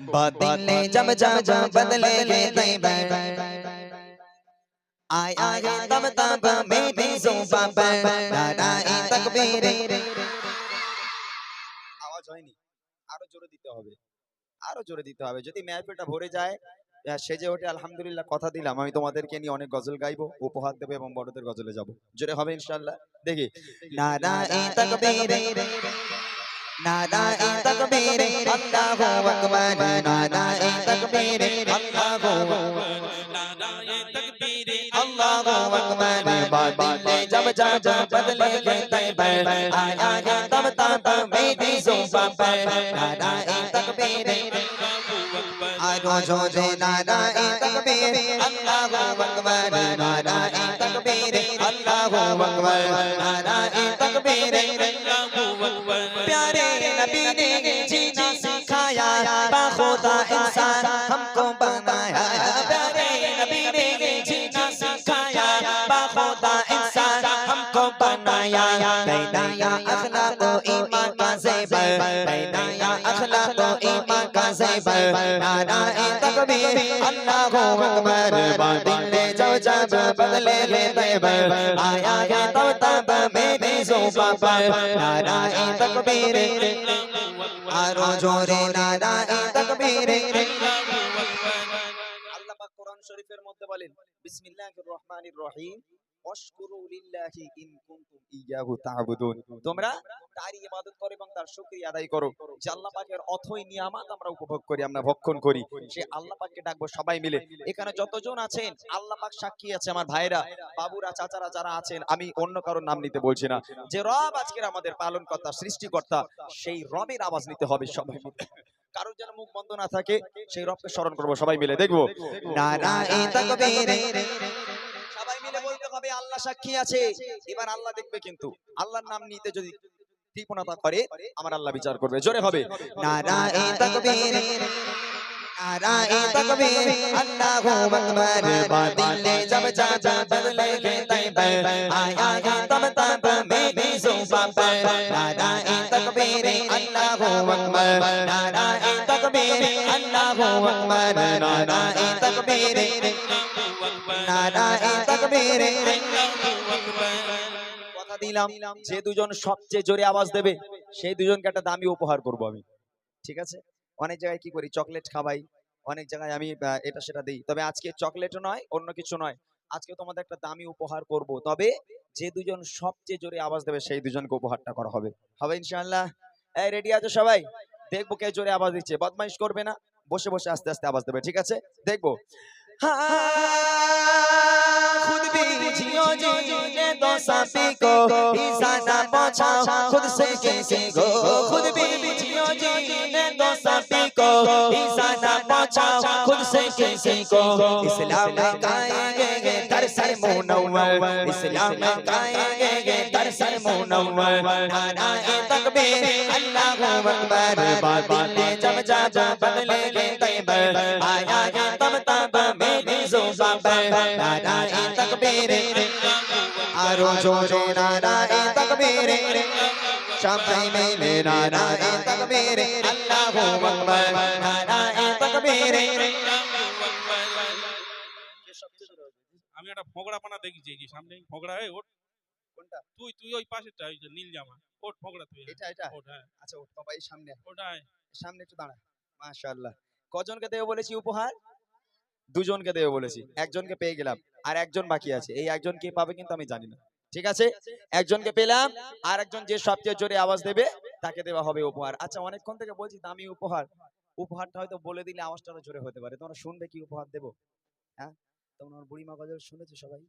बदले जब जब बदले ले तैबर आया है तब तब मेरी जुबान पर नाराए तकबीर আওয়াজ হয়নি আরো জোরে দিতে হবে আরো জোরে দিতে হবে যদি মেহফিলটা ভরে যায় আহ, সেজে ওঠে আলহামদুলিল্লাহ কথা দিলাম আমি তোমাদেরকে নিয়ে অনেক গজল গাইবো উপহার দেবো এবং বড়দের গজলে যাব জোরে হবে ইনশাআল্লাহ দেখি नाराए নারায়ে তাকবীর আল্লাহু আকবার নারায়ে তাকবীর আল্লাহু নারায়ে তাকবীর আল্লাহু আকবার বদলে জব জব বদলে গে তৈবর আয়া গে তব তব মেদি জুবা পর নারায়ে তাকবীর আরও জো জো নারায়ে তাকবীর আল্লাহু আকবার নারায়ে তাকবীর আল্লাহু আকবার নারায়ে তাকবীর प्यारे नबी ने जीना सिखाया बाखुदा इंसान हमको ज़ेवर बनाया अखलाक व ईमान का ज़ेवर नाराए तकबीर अल्लाहु अकबर बदले जब जब बदले ले तैबर आया है तब तब मेरी जुबान पर नाराए तकबीर आरो जोरे नाराए तकबीर আল্লাহ পাক কোরআন শরীফের মধ্যে বলেন বিসমিল্লাহির রহমানির রহিম আমি অন্য কারোর নাম নিতে বলছি না যে রব আজকের আমাদের পালন কর্তা সৃষ্টিকর্তা সেই রবের আওয়াজ নিতে হবে সবাই কারোর যেন মুখ বন্ধ না থাকে সেই রবকে স্মরণ করব সবাই মিলে দেখব মিলে বলতে হবে আল্লাহ সাক্ষী আছে। এবার আল্লাহ দেখবে কিন্তু। আল্লাহর নাম নিতে যদি কৃপণতা করে আমার আল্লাহ বিচার করবে। জোরে হবে। নারায়ে তাকবীর। আকবার। বাদিলে জব চাচা বদলে গে তাই বল আয়া গে তব তব মেরি জুবান আকবার। নারায়ে তাকবীর। আল্লাহু তাকবীর। কথা দিলাম যে দুজন সবচেয়ে জোরে আওয়াজ দেবে সেই দুজনকে একটা দামি উপহার করব আমি। ঠিক আছে? অনেক জায়গায় কি করি? চকলেট খাবাই অনেক জায়গায় আমি এটা সেটা দিই। তবে আজকে চকলেটও নয় অন্য কিছু নয়। আজকে তোমাদের একটা দামি উপহার করব। তবে যে দুজন সবচেয়ে জোরে আওয়াজ দেবে সেই দুজনকে উপহারটা করা হবে। হবে ইনশাআল্লাহ? এই রেডি আছো সবাই? দেখব কে জোরে আওয়াজ দিচ্ছে। বদমাইশ করবে না। বসে বসে আস্তে আস্তে আওয়াজ দেবে। ঠিক আছে? দেখব। खुद भी जियो जीने दो सभी को ईसा ना खुद से किसी को खुद भी जियो जीने दो सभी को ईसा ना खुद से किसी को इस्लाम में गाएँगे दर सर मुनव्वर इस्लाम में गाएँगे दर सर मुनव्वर नाराए तकबीर अल्लाहु अकबर बदले जब जब बदले तैबर आया है আমি একটা ফোগড়া পানা দেখেছি যে সামনে ফোগড়া হয়ে ওঠ। কোনটা? তুই তুই ওই পাশে চাই নীল জামা। ওঠ ফোগড়া তুই হ্যাঁ। এটা এটা? ওঠ হ্যাঁ। আচ্ছা ওঠ। বাবা এই সামনে। ওঠ হ্যাঁ। সামনে একটু দাঁড়া। মাশাআল্লাহ। কজনকে দেবে বলেছি উপহার? দুজনকে দেবে বলেছি। একজনকে পেয়ে গেলাম, আর একজন বাকি আছে। এই একজন কে পাবে কিন্তু আমি জানি না। ঠিক আছে? একজনকে পেলাম, আর একজন যে সবচেয়ে জোরে আওয়াজ দেবে, তাকে দেওয়া হবে উপহার। আচ্ছা অনেকক্ষণ থেকে বলছি দামি উপহার। উপহারটা হয়তো বলে দিলে আওয়াজটা জোরে হতে পারে। তোমরা শুনবে কি উপহার দেবো? হ্যাঁ? তোমরা বুড়িমা গজল শুনেছো সবাই?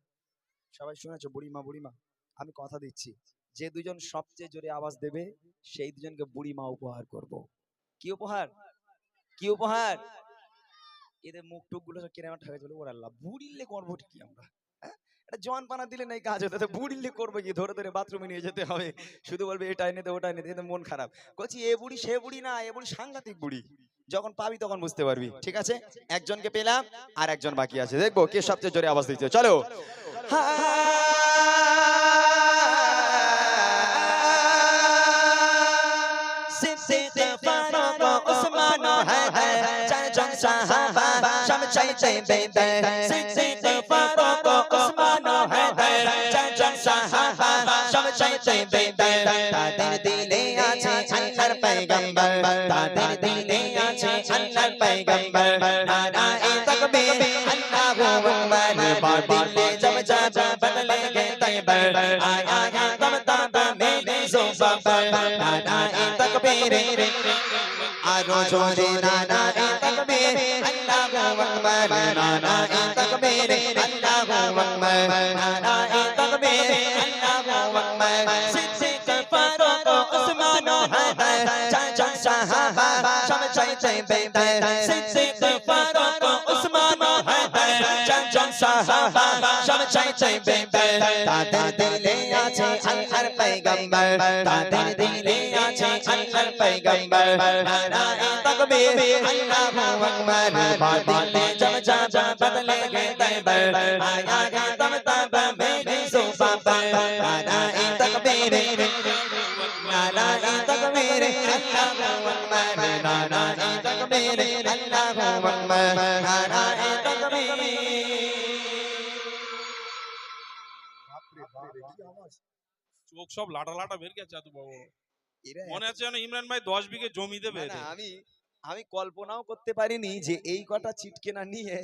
সবাই শুনেছো? বুড়িমা বুড়িমা, আমি কথা দিচ্ছি। যে দুজন সবচেয়ে জোরে আওয়াজ দেবে, সেই দুজনকে বুড়িমা উপহার করব। কি উপহার? কি উপহার? এদের মুখ টুকগুলো কেনামাটা ঠাকা চলে ওরা আল্লাহ বুড়িলে করব ঠিকই আমরা হ্যাঁ? এটা জোয়ান পানা দিলে নাই কাজ হতো বুড়িলে করবে কি? ধরে ধরে বাথরুমে নিয়ে যেতে হবে, শুধু বলবে এটা এনে দে ওটা এনে দে মন খারাপ। বলছি এ বুড়ি, সে বুড়ি না, এ বুড়ি সাংঘাতিক বুড়ি, যখন পাবি তখন বুঝতে পারবি, ঠিক আছে? একজনকে পেলাম, আর একজন বাকি আছে। দেখব কে সবচেয়ে জোরে আওয়াজ দিচ্ছে, চলো। হ্যাঁ چچے بے بے سچے فاروق عثمان ہے ہے چچن شاہ شب چچے بے بے তাদের দিলে আছে আল্লাহর পয়গম্বর তাদের দিলে আছে আল্লাহর পয়গম্বর নারা এ তাকবীর আল্লাহু আকবার বার দিলে জব জাজা বদলে গে তাইবার আয়া গা তম তা মেলে জো বাবা নারা এ তাকবীর আরও জোরে না আকবার নারায়ে তাকবীর আল্লাহু আকবার নারায়ে তাকবীর আল্লাহু আকবার সিদ্দিক ফারুক ওসমান হায়দার চান চান সাহাবা চান চাই চাই বেদার সিদ্দিক ফারুক ওসমান হায়দার চান চান সাহাবা চান চাই চাই বেদার তাদের দিলে আছে আল্লাহর পয়গম্বর তাদের আছে আল্লাহর পয়গম্বর নারায়ে তাকবীর আল্লাহু আকবার বাতিলে জব জব বদলেগে তৈবার আয়া গে তব তব মেরে সুবা पर नाराए तकबीर नाराए तकबीर अल्लाहु अकबर नाराए तकबीर अल्लाहु अकबर नाराए तकबीर চোখ সব লাটা লাটা বের গেছে এত বাবু মনে আছে যেন ইমরান ভাই দশ বিঘে জমি দেবে আমি আমি কল্পনাও করতে পারিনি যে এই কটা চিটকে না নিয়ে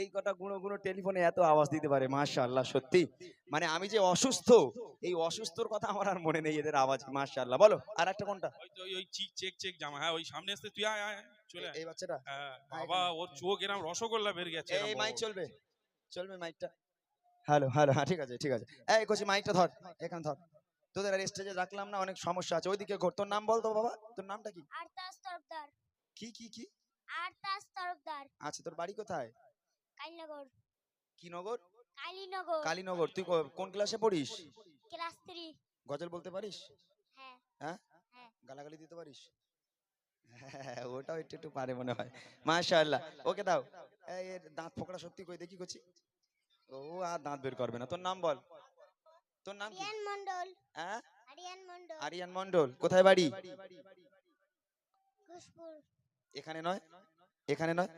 এই কটা গুঁড়ো গুঁড়ো টেলিফোনে এত আওয়াজ দিতে পারে মাশাআল্লাহ সত্যি। মানে আমি যে অসুস্থ এই অসুস্থর কথা আমার আর মনে নেই এদের আওয়াজ বলো আর একটা কোনটা? ওই চিক চেক চেক জামা হ্যাঁ ওই সামনে আসতে তুই আয় চলে এই বাচ্চাটা? হ্যাঁ বাবা ওর চোখ এরম রসগোল্লা বের গেছে এই মাইক। চলবে চলবে মাইকটা। হ্যালো হ্যালো হ্যাঁ ঠিক আছে ঠিক আছে। এই কচি মাইকটা ধর এখান ধর। তোদের আর স্টেজে রাখলাম না অনেক সমস্যা আছে। ওইদিকে ঘর। তোর নাম বল তো বাবা তোর নামটা কি? আরতাস তরফদার কি কি কি? আরতাস তরফদার আচ্ছা তোর বাড়ি কোথায়? কালীনগর। কি নগর? কালীনগর। কালীনগর। তুই কোন ক্লাসে পড়িস? ক্লাস থ্রি গজল বলতে পারিস? হ্যাঁ। হ্যাঁ? হ্যাঁ। গালাগালি দিতে পারিস? হ্যাঁ ওটাও একটু একটু পারে মনে হয়। মাশাআল্লাহ। ওকে দাও। এই এর দাঁত ফোকড়া সত্যি কই? দেখি করছি ও আর দাঁত বের করবে না। তোর নাম বল। তোর নাম কি? মন্ডল হ্যাঁ আরিয়ান মন্ডল আরিয়ান মন্ডল কোথায় বাড়ি? ঘোষপুর এখানে নয়? এখানে নয়?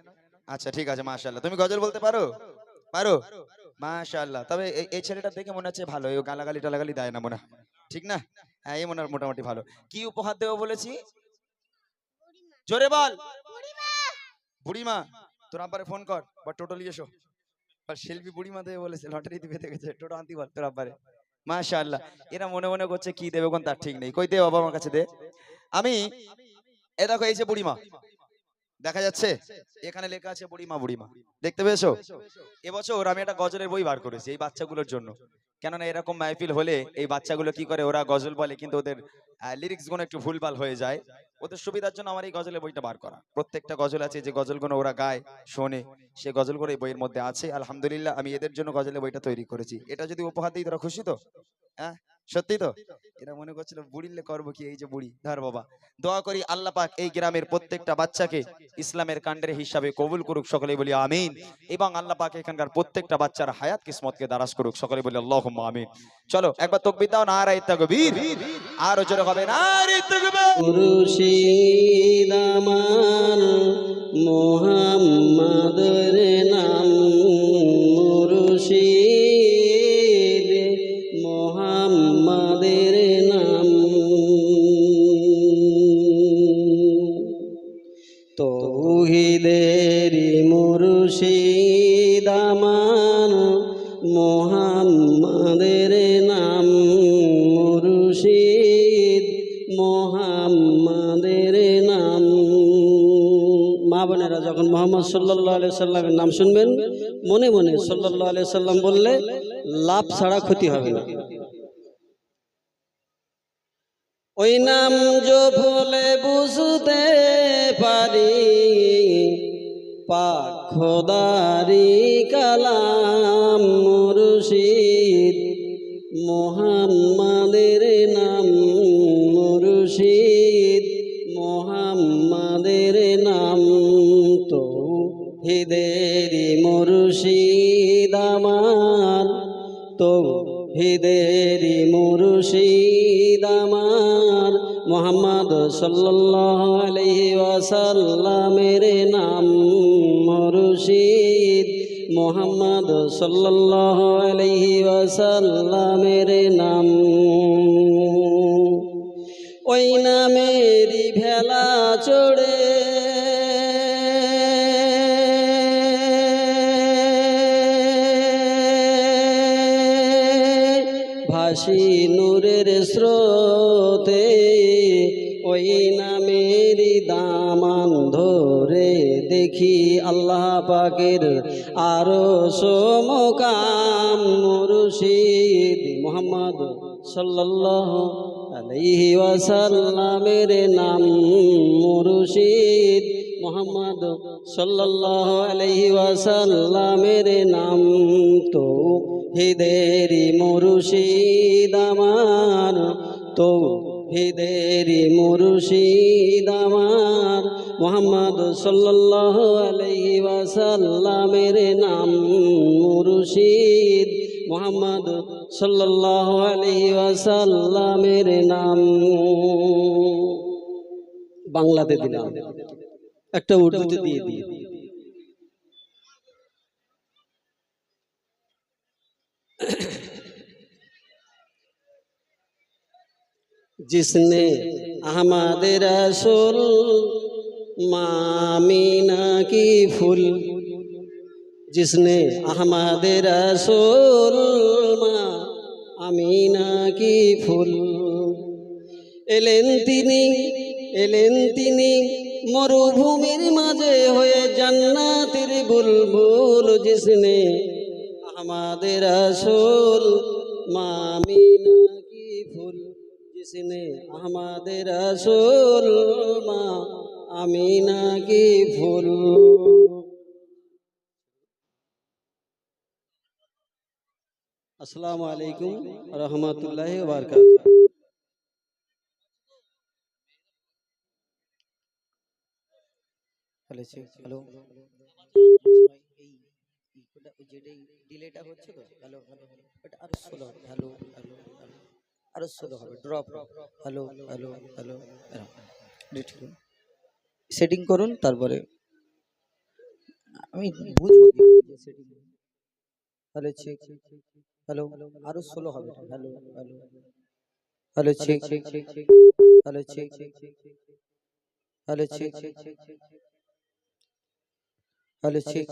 আচ্ছা ঠিক আছে মাশাআল্লাহ। তুমি গজল বলতে পারো? পারো? মাশাআল্লাহ। তবে এই- ছেলেটা দেখে মনে হচ্ছে ভালো ও গালাগালি টালাগালি দেয় না মনে হয়। ঠিক না? হ্যাঁ এই মনে মোটামুটি ভালো। কি উপহার দেবো বলেছি? জোরে বল! বুড়িমা! বুড়িমা তোর আব্বারে ফোন কর। বা টোটো নিয়ে এসো। আর শিল্পী বুড়িমা দেবে বলেছে লটারি দিবে দেখেছে। টোটো আনতে বল তোর আব্বারে। মাশাআল্লাহ। এরা মনে মনে করছে কি দেবে কোন তার ঠিক নেই। কই দে বাবা আমার কাছে দে। আমি এ দেখো এই যে বুড়িমা। দেখা যাচ্ছে এখানে লেখা আছে বুড়িমা বুড়িমা। দেখতে পেয়েছ? এবছর আমি একটা গজলের বই বার করেছি এই বাচ্চাগুলোর জন্য। কেননা এরকম মাহফিল হলে এই বাচ্চাগুলো কি করে ওরা গজল বলে কিন্তু ওদের লিরিক্সগুলো একটু ভুলভাল হয়ে যায়। ওদের সুবিধার জন্য আমার এই গজলের বইটা বার করা। প্রত্যেকটা গজল আছে যে গজলগুলো ওরা গায়, শোনে, সে গজলগুলো এই বইয়ের মধ্যে আছে। আলহামদুলিল্লাহ, আমি এদের জন্য গজলের বইটা তৈরি করেছি। এটা যদি উপহার দিই, তোরা খুশি তো? হ্যাঁ? সত্যি তো? এরা মনে করছিল বুড়িলে করব কি এই যে বুড়ি? ধর বাবা। দোয়া করি আল্লাহ পাক এই গ্রামের প্রত্যেকটা বাচ্চাকে ইসলামের কাণ্ডের হিসাবে কবুল করুক সকলে বলি আমিন। এবং আল্লাহ পাক এখানকার প্রত্যেকটা বাচ্চার হায়াত কিসমতকে দারাজ করুক সকলে বলি আল্লাহ আমিন। চলো একবার তকবির দাও না আর তাকবীর। আরও জোরে হবে না আর তাকবীর। মুর্শিদ আমার মা বোনেরা যখন মোহাম্মদ সাল্লাহ আলি সাল্লামের নাম শুনবেন, মনে মনে সাল্লাহ আলি সাল্লাম বললে, লাভ ছাড়া ক্ষতি হবে না। ওই নাম যো ভুলে বুঝতে পারি, পাক খোদারি কালাম মুর্শিদ, মোহাম্মদের ওয়াসাল্লামের নাম মুর্শিদ। মোহাম্মদ ওয়াসাল্লামের নাম। ওই নামেরই ভেলা চড়ে। ভাসি নূরের স্রোতে ওই নামেরই দামান ধরে দেখি আল্লাহ পাকের আরও সমকাম মুর্শিদ মোহাম্মদ সাল্লাল্লাহু আলাইহি ওয়াসাল্লামের নাম মুর্শিদ মোহাম্মদ সাল্লাল্লাহু আলাইহি ওয়াসাল্লামের নাম তো হিদেরি মুর্শিদ আমার তো হিদেরি মুর্শিদ আমার। মোহাম্মদ সাল্লাল্লাহু আলাইহি ওয়াসাল্লামের নাম মুর্শিদ। মোহাম্মদ সাল্লাল্লাহু আলাইহি ওয়াসাল্লামের নাম বাংলাতে দিলাম। একটা উর্দুতে দিয়ে দিই। जिसने अहमद रसूल मामीना की फूल जिसने अहमद रसूल মা আমিনা কি ফুল এলেন তিনি এলেন তিনি মরুভূমির মাঝে হয়ে জান্নাতের বুলবুল জিসনে আমাদের রসুল মামিনা কি ফুল जिसने আমাদের রসুল মা আমিনা কি ফুল আসসালামু আলাইকুম রহমতুল্লাহ বারকাত হ্যালো হ্যালো যেটাই ডিলেটা হচ্ছে তো হ্যালো হ্যালো এটা আরো স্লো হবে হ্যালো হ্যালো হ্যালো আরও স্লো হবে drop hello hello hello setting করুন। তারপরে আমি বুঝব সেটিং হ্যালো চেক হ্যালো আরও স্লো হবে। Hello hello hello check hello check hello check hello check